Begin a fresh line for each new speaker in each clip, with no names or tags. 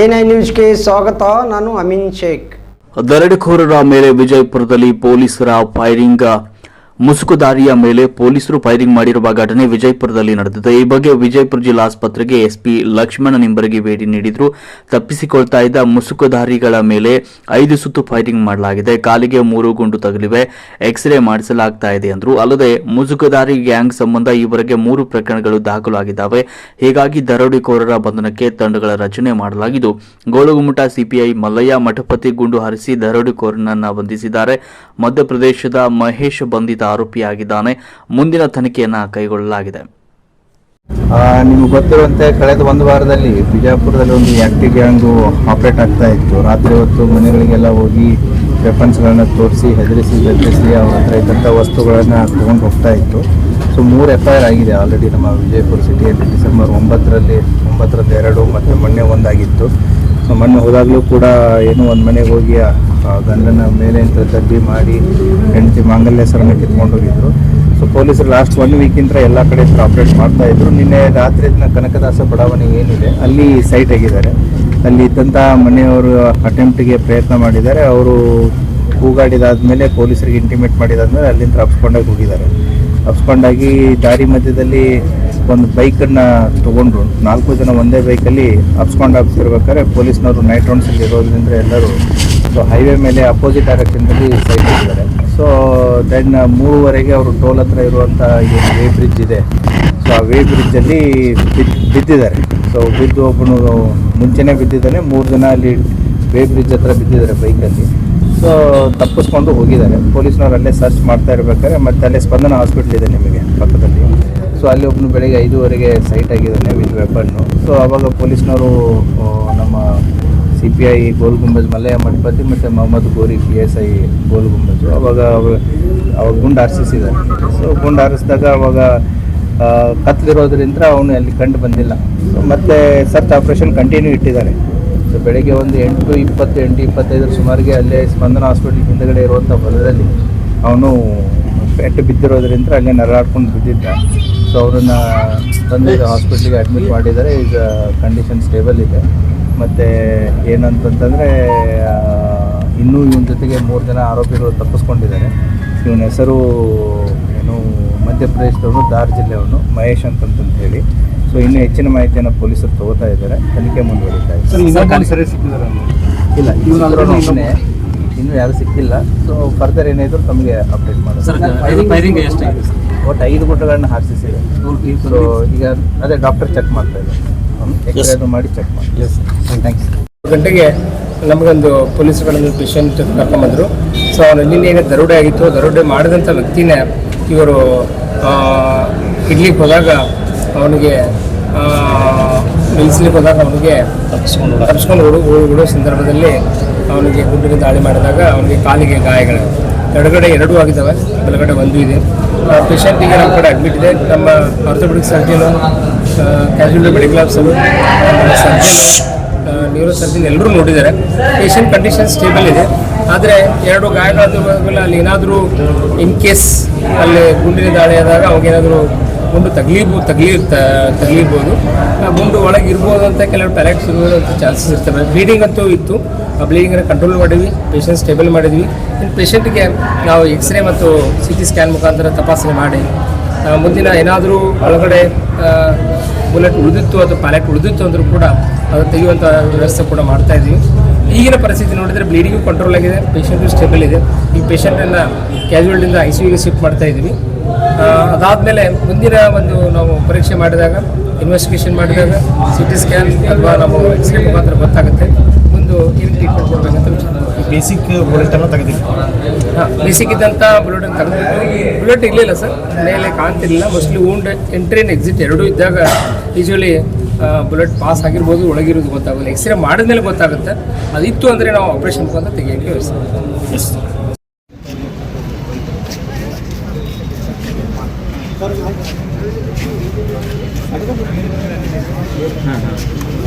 N I ನ್ಯೂಸ್ಗೆ ಸ್ವಾಗತ ನಾನು ಅಮೀನ್ ಶೇಖ್.
ದರೋಡೆಕೋರರ ಮೇಲೆ ವಿಜಯಪುರದಲ್ಲಿ ಪೊಲೀಸರ ಫೈರಿಂಗ್ ಮುಸುಕುದಾರಿಯ ಮೇಲೆ ಪೊಲೀಸರು ಫೈರಿಂಗ್ ಮಾಡಿರುವ ಘಟನೆ ವಿಜಯಪುರದಲ್ಲಿ ನಡೆದಿದೆ. ಈ ಬಗ್ಗೆ ವಿಜಯಪುರ ಜಿಲ್ಲಾ ಆಸ್ಪತ್ರೆಗೆ ಎಸ್ಪಿ ಲಕ್ಷ್ಮಣ ನಿಂಬರಗಿ ಭೇಟಿ ನೀಡಿದ್ರು. ತಪ್ಪಿಸಿಕೊಳ್ತಾ ಇದ್ದ ಮುಸುಕುದಾರಿಗಳ ಮೇಲೆ ಐದು ಸುತ್ತು ಫೈರಿಂಗ್ ಮಾಡಲಾಗಿದೆ. ಕಾಲಿಗೆ ಮೂರು ಗುಂಡು ತಗಲಿವೆ. ಎಕ್ಸ್ರೇ ಮಾಡಿಸಲಾಗ್ತಾ ಇದೆ ಎಂದರು ಅಲ್ಲದೆ ಮುಸುಕುದಾರಿ ಗ್ಯಾಂಗ್ ಸಂಬಂಧ ಈವರೆಗೆ ಮೂರು ಪ್ರಕರಣಗಳು ದಾಖಲಾಗಿದ್ದಾವೆ. ಹೀಗಾಗಿ ದರೋಡಿಕೋರರ ಬಂಧನಕ್ಕೆ ತಂಡಗಳ ರಚನೆ ಮಾಡಲಾಗಿದ್ದು, ಗೋಳುಗುಮಟ ಸಿಪಿಐ ಮಲ್ಲಯ್ಯ ಮಠಪತಿ ಗುಂಡು ಹಾರಿಸಿ ದರೋಡಿಕೋರನನ್ನ ಬಂಧಿಸಿದ್ದಾರೆ. ಮಧ್ಯಪ್ರದೇಶದ ಮಹೇಶ್ ಬಂಧಿತ ಆರೋಪಿಯಾಗಿದ್ದಾನೆ. ಮುಂದಿನ ತನಿಖೆಯನ್ನು ಕೈಗೊಳ್ಳಲಾಗಿದೆ.
ನಿಮಗೆ ಗೊತ್ತಿರುವಂತೆ ಕಳೆದ ಒಂದು ವಾರದಲ್ಲಿ ಬಿಜಾಪುರದಲ್ಲಿ ಒಂದು ಆಕ್ಟಿವ್ ಗ್ಯಾಂಗು ಆಪರೇಟ್ ಆಗ್ತಾ ಇತ್ತು. ರಾತ್ರಿ ಹೊತ್ತು ಮನೆಗಳಿಗೆಲ್ಲ ಹೋಗಿ ವೆಪನ್ಸ್ಗಳನ್ನ ತೋರಿಸಿ, ಹೆದರಿಸಿ, ಬೆದರಿಸಿ ಅವ್ರ ಹತ್ರ ಇದ್ದಂಥ ವಸ್ತುಗಳನ್ನು ತೊಗೊಂಡು ಹೋಗ್ತಾ ಇತ್ತು. ಸೊ, ಮೂರು ಎಫ್ ಐ ಆರ್ ಆಗಿದೆ ಆಲ್ರೆಡಿ ನಮ್ಮ ವಿಜಯಪುರ ಸಿಟಿಯಲ್ಲಿ ಡಿಸೆಂಬರ್ ಒಂಬತ್ತರಲ್ಲಿ ಒಂಬತ್ತರಲ್ಲಿ ಎರಡು, ಮತ್ತು ಮೊನ್ನೆ ಒಂದಾಗಿತ್ತು. ಸೊ ಮೊನ್ನೆ ಹೋದಾಗಲೂ ಕೂಡ ಏನೋ ಒಂದು ಮನೆಗೆ ಹೋಗಿ ಗಂಡನ ಮೇಲೆ ಅಂತ ತಬ್ಬಿ ಮಾಡಿ ಹೆಂಡತಿ ಮಾಂಗಲ್ಯ ಸರನ್ನ ಕಿತ್ಕೊಂಡು ಹೋಗಿದ್ರು. ಸೊ ಪೊಲೀಸರು ಲಾಸ್ಟ್ ಒನ್ ವೀಕಿಂದ ಎಲ್ಲ ಕಡೆ ಆಪ್ರೇಟ್ ಮಾಡ್ತಾ ಇದ್ರು. ನಿನ್ನೆ ರಾತ್ರಿ ಕನಕದಾಸ ಬಡಾವಣೆ ಏನಿದೆ, ಅಲ್ಲಿ ಸೈಟ್ ಆಗಿದ್ದಾರೆ. ಅಲ್ಲಿ ಇದ್ದಂಥ ಮನೆಯವರು ಅಟೆಂಪ್ಟಿಗೆ ಪ್ರಯತ್ನ ಮಾಡಿದ್ದಾರೆ. ಅವರು ಕೂಗಾಡಿದಾದ್ಮೇಲೆ ಪೊಲೀಸರಿಗೆ ಇಂಟಿಮೇಟ್ ಮಾಡಿದಾದ್ಮೇಲೆ ಅಲ್ಲಿಂದ ಅಪ್ಸ್ಕೊಂಡಾಗಿ ಹೋಗಿದ್ದಾರೆ. ಅಪ್ಸ್ಕೊಂಡಾಗಿ ದಾರಿ ಮಧ್ಯದಲ್ಲಿ ಒಂದು ಬೈಕನ್ನು ತಗೊಂಡ್ರು. ನಾಲ್ಕು ಜನ ಒಂದೇ ಬೈಕಲ್ಲಿ ಹಬ್ಸ್ಕೊಂಡು ಆಗ್ತಿರ್ಬೇಕಾದ್ರೆ ಪೊಲೀಸ್ನವರು ನೈಟ್ ರೌಂಡ್ಸಲ್ಲಿ ಇರೋದ್ರಿಂದ ಎಲ್ಲರೂ ಸೊ ಹೈವೇ ಮೇಲೆ ಅಪೋಸಿಟ್ ಡೈರೆಕ್ಷನ್ನಲ್ಲಿ ಸೈಡ್ ಇದ್ದಾರೆ. ಸೊ ದೆನ್ ಮೂರುವರೆಗೆ ಅವರು ಟೋಲ್ ಹತ್ರ ಇರುವಂಥ ಏನು ವೇ ಬ್ರಿಡ್ಜ್ ಇದೆ. ಸೊ ಆ ವೇ ಬ್ರಿಡ್ಜಲ್ಲಿ ಬಿದ್ದು ಬಿದ್ದಿದ್ದಾರೆ. ಸೊ ಬಿದ್ದು ಒಬ್ಬನು ಮುಂಚೆನೇ ಬಿದ್ದಿದ್ದಾನೆ, ಮೂರು ಜನ ಅಲ್ಲಿ ವೇ ಬ್ರಿಡ್ಜ್ ಹತ್ರ ಬಿದ್ದಿದ್ದಾರೆ ಬೈಕಲ್ಲಿ ಸೊ ತಪ್ಪಿಸ್ಕೊಂಡು ಹೋಗಿದ್ದಾರೆ. ಪೊಲೀಸ್ನವ್ರು ಅಲ್ಲೇ ಸರ್ಚ್ ಮಾಡ್ತಾ ಇರ್ಬೇಕಾದ್ರೆ ಮತ್ತೆ ಅಲ್ಲೇ ಸ್ಪಂದನ ಹಾಸ್ಪಿಟ್ಲ್ ಇದೆ ನಿಮಗೆ, ಪಕ್ಕದಲ್ಲಿ. ಸೊ ಅಲ್ಲಿ ಒಬ್ಬನು ಬೆಳಗ್ಗೆ ಐದೂವರೆಗೆ ಸೈಟ್ ಆಗಿದ್ದಾನೆ ವಿತ್ ವೆಪನ್ನು ಸೊ ಅವಾಗ ಪೊಲೀಸ್ನವರು ನಮ್ಮ C P I Gol Gumbaz Malaya Mathapati ಮತ್ತು Mohammed Gori P S I Gol Gumbaz, ಅವಾಗ ಅವಾಗ ಗುಂಡು ಹಾರಿಸಿದ್ದಾರೆ ಸೊ ಗುಂಡು ಹಾರಿಸಿದಾಗ ಅವಾಗ ಕತ್ಲಿರೋದ್ರಿಂದ ಅವನು ಅಲ್ಲಿ ಕಂಡು ಬಂದಿಲ್ಲ. ಸೊ ಮತ್ತೆ ಸರ್ಚ್ ಆಪ್ರೇಷನ್ ಕಂಟಿನ್ಯೂ ಇಟ್ಟಿದ್ದಾರೆ. ಸೊ ಬೆಳಗ್ಗೆ ಒಂದು ಎಂಟು ಇಪ್ಪತ್ತು ಎಂಟು ಇಪ್ಪತ್ತೈದರ ಸುಮಾರಿಗೆ ಅಲ್ಲೇ ಸ್ಪಂದನ ಹಾಸ್ಪಿಟ್ಲ್ ಹಿಂದಗಡೆ ಇರುವಂಥ ಹೊಲದಲ್ಲಿ ಅವನು ಪೆಟ್ಟು ಬಿದ್ದಿರೋದ್ರಿಂದ ಅಲ್ಲೇ ನರಳಾಡ್ಕೊಂಡು ಬಿದ್ದಿದ್ದ. ಸೊ ಅವರನ್ನು ತಂದು ಹಾಸ್ಪಿಟ್ಲಿಗೆ ಅಡ್ಮಿಟ್ ಮಾಡಿದ್ದಾರೆ. ಈಗ ಕಂಡೀಷನ್ ಸ್ಟೇಬಲ್ ಇದೆ. ಮತ್ತು ಏನಂತಂತಂದರೆ ಇನ್ನೂ ಇವನ ಜೊತೆಗೆ ಮೂರು ಜನ ಆರೋಪಿಗಳು ತಪ್ಪಿಸ್ಕೊಂಡಿದ್ದಾರೆ. ಇವನ ಹೆಸರು ಏನು ಮಧ್ಯಪ್ರದೇಶದವನು ದಾರ್ ಜಿಲ್ಲೆಯವನು ಮಹೇಶ್ ಅಂತಂತಂತ ಹೇಳಿ ಸೊ ಇನ್ನೂ ಹೆಚ್ಚಿನ ಮಾಹಿತಿಯನ್ನು ಪೊಲೀಸರು ತಗೋತಾ ಇದ್ದಾರೆ. ತನಿಖೆ ಮುಂದುವರಿತಾ ಇದೆ. ಇಲ್ಲ ಇವನಾದ್ರೂ ಒಬ್ಬನೇ ಇನ್ನೂ ಯಾರು ಸಿಕ್ಕಿಲ್ಲ. ಸೊ ಫರ್ದರ್ ಏನಾಯ್ತು ತಮಗೆ ಅಪ್ಡೇಟ್ ಮಾಡೋದು ಒಟ್ಟು ಐದು ಗುಂಟುಗಳನ್ನ ಹಾಕಿಸಿದೆ ಸೊ ಈಗ ಅದೇ ಡಾಕ್ಟರ್ ಚೆಕ್ ಮಾಡ್ತಾ ಇದ್ದಾರೆ. ಎಕ್ಸ್ರೇ ಮಾಡಿ ಚೆಕ್ ಮಾಡಿ ಥ್ಯಾಂಕ್ಸ್
ಗಂಟೆಗೆ ನಮಗೊಂದು ಪೊಲೀಸ್ಗಳನ್ನು ಪೇಷಂಟ್ ಕರ್ಕೊಂಬಂದರು. ಸೊ ಅವನು ನಿನ್ನೆ ಏನು ದರೋಡೆ ಆಗಿತ್ತು. ದರೋಡೆ ಮಾಡಿದಂಥ ವ್ಯಕ್ತಿನೇ ಇವರು ಇಡ್ಲಿಕ್ಕೆ ಹೋದಾಗ ಅವನಿಗೆ ನಿಲ್ಲಿಸ್ಲಿಕ್ಕೆ ಹೋದಾಗ ಅವನಿಗೆ ತಪ್ಪಿಸ್ಕೊಂಡು ತಪ್ಪಿಸ್ಕೊಂಡು ಹುಡುಗ ಓಡಿ ಬಿಡೋ ಸಂದರ್ಭದಲ್ಲಿ ಅವನಿಗೆ ಗುಂಡಿನ ದಾಳಿ ಮಾಡಿದಾಗ ಅವನಿಗೆ ಕಾಲಿಗೆ ಗಾಯಗಳು. ಎಡಗಡೆ ಎರಡೂ ಆಗಿದ್ದಾವೆ ಬಲಗಡೆ ಒಂದು ಇದೆ. ಪೇಷಂಟಿಗೆ ನಮ್ಮ ಕಡೆ ಅಡ್ಮಿಟ್ ಇದೆ. ನಮ್ಮ orthopaedic surgeon casual medical officer surgeon neuro surgeon ಎಲ್ಲರೂ ನೋಡಿದ್ದಾರೆ. ಪೇಷಂಟ್ ಕಂಡೀಷನ್ ಸ್ಟೇಬಲ್ ಇದೆ. ಆದರೆ ಎರಡು ಗಾಯಗಳಾದ ಅಲ್ಲಿ ಏನಾದರೂ ಇನ್ ಕೇಸ್ ಅಲ್ಲಿ ಗುಂಡಿನ ದಾಳಿ ಆದಾಗ ಅವಾಗೇನಾದರೂ ಗುಂಡು ತಗಲಿಬೋ ತಗಲಿ ತಗಲಿಬೋದು. ಆ, ಗುಂಡು ಒಳಗೆ ಇರ್ಬೋದು ಅಂತ ಕೆಲವು ಪ್ಯಾಲೆಕ್ಸ್ ಚಾನ್ಸಸ್ ಇರ್ತವೆ. ಬ್ಲೀಡಿಂಗ್ ಅಂತೂ ಇತ್ತು. ಆ ಬ್ಲೀಡಿಂಗನ್ನು ಕಂಟ್ರೋಲ್ ಮಾಡಿದ್ವಿ. ಪೇಷಂಟ್ ಸ್ಟೇಬಲ್ ಮಾಡಿದ್ವಿ. ಇನ್ನು ಪೇಷಂಟ್ಗೆ ನಾವು ಎಕ್ಸ್ರೇ ಮತ್ತು ಸಿ ಟಿ ಸ್ಕ್ಯಾನ್ ಮುಖಾಂತರ ತಪಾಸಣೆ ಮಾಡಿ ಮುಂದಿನ ಏನಾದರೂ ಒಳಗಡೆ ಬುಲೆಟ್ ಉಳಿದಿತ್ತು ಅಥವಾ ಪ್ಯಾಲೆಟ್ ಉಳಿದಿತ್ತು ಅಂದರೂ ಕೂಡ ಅದು ತೆಗೆಯುವಂಥ ವ್ಯವಸ್ಥೆ ಕೂಡ ಮಾಡ್ತಾ ಇದ್ದೀವಿ. ಈಗಿನ ಪರಿಸ್ಥಿತಿ ನೋಡಿದರೆ ಬ್ಲೀಡಿಂಗು ಕಂಟ್ರೋಲ್ ಆಗಿದೆ ಪೇಷಂಟು ಸ್ಟೇಬಲ್ ಇದೆ. ಈ ಪೇಷಂಟನ್ನು ಕ್ಯಾಶುವಲ್ಟಿಂದ ಐ ಸಿ ಯುಗೆ ಶಿಫ್ಟ್ ಮಾಡ್ತಾ ಇದ್ದೀವಿ. ಅದಾದಮೇಲೆ ಮುಂದಿನ ಒಂದು ನಾವು ಪರೀಕ್ಷೆ ಮಾಡಿದಾಗ ಇನ್ವೆಸ್ಟಿಗೇಷನ್ ಮಾಡಿದಾಗ ಸಿ ಟಿ ಸ್ಕ್ಯಾನ್ ಅಥವಾ ನಾವು ಎಕ್ಸ್ರೇ ಮುಖಾಂತರ ಗೊತ್ತಾಗುತ್ತೆ. ಮುಂದೆ ಏನು ಟ್ರೀಟ್ಮೆಂಟ್ ಕೊಡಬೇಕಂತ ವಿಚಾರ.
ಬೇಸಿಕ್ ಬುಲೆಟ್ ಅನ್ನು ತೆಗೆದಿತ್ತು
ಹಾಂ ಬೇಸಿಕ್ ಇದ್ದಂಥ ಬುಲೆಟ್ ತೆಗೆದಿಲ್ಲ ಬುಲೆಟ್ ಇರಲಿಲ್ಲ ಸರ್ ಮೇಲೆ ಕಾಣ್ತಿರ್ಲಿಲ್ಲ. Mostly wound entry and exit ಎರಡೂ ಇದ್ದಾಗ ಯೂಶ್ವಲಿ ಬುಲೆಟ್ ಪಾಸ್ ಆಗಿರ್ಬೋದು ಒಳಗಿರೋದು ಗೊತ್ತಾಗೋಲ್ಲ ಎಕ್ಸ್ರೇ ಮಾಡಿದ್ಮೇಲೆ ಗೊತ್ತಾಗುತ್ತೆ. ಅದಿತ್ತು ಅಂದರೆ ನಾವು ಆಪ್ರೇಷನ್ ಮುಖಾಂತರ ತೆಗಿಯೋಕ್ಕೆ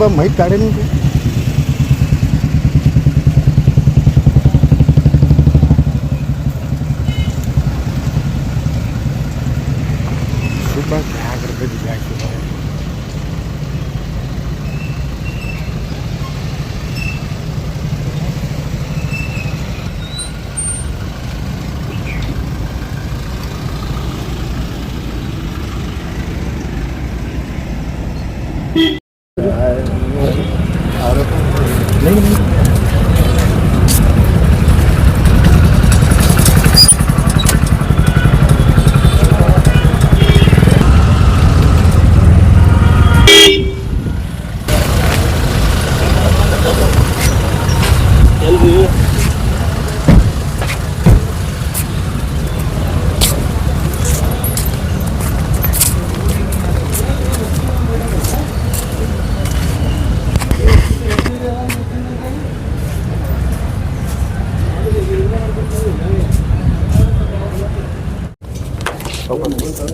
ವ್ಯವಸ್ಥೆ ಸ್ವಲ್ಪ 等会走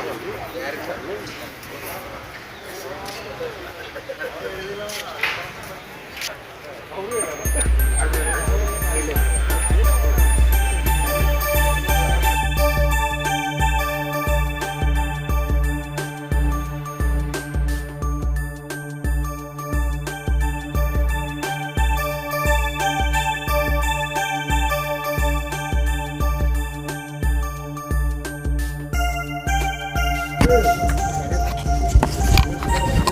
Thank you.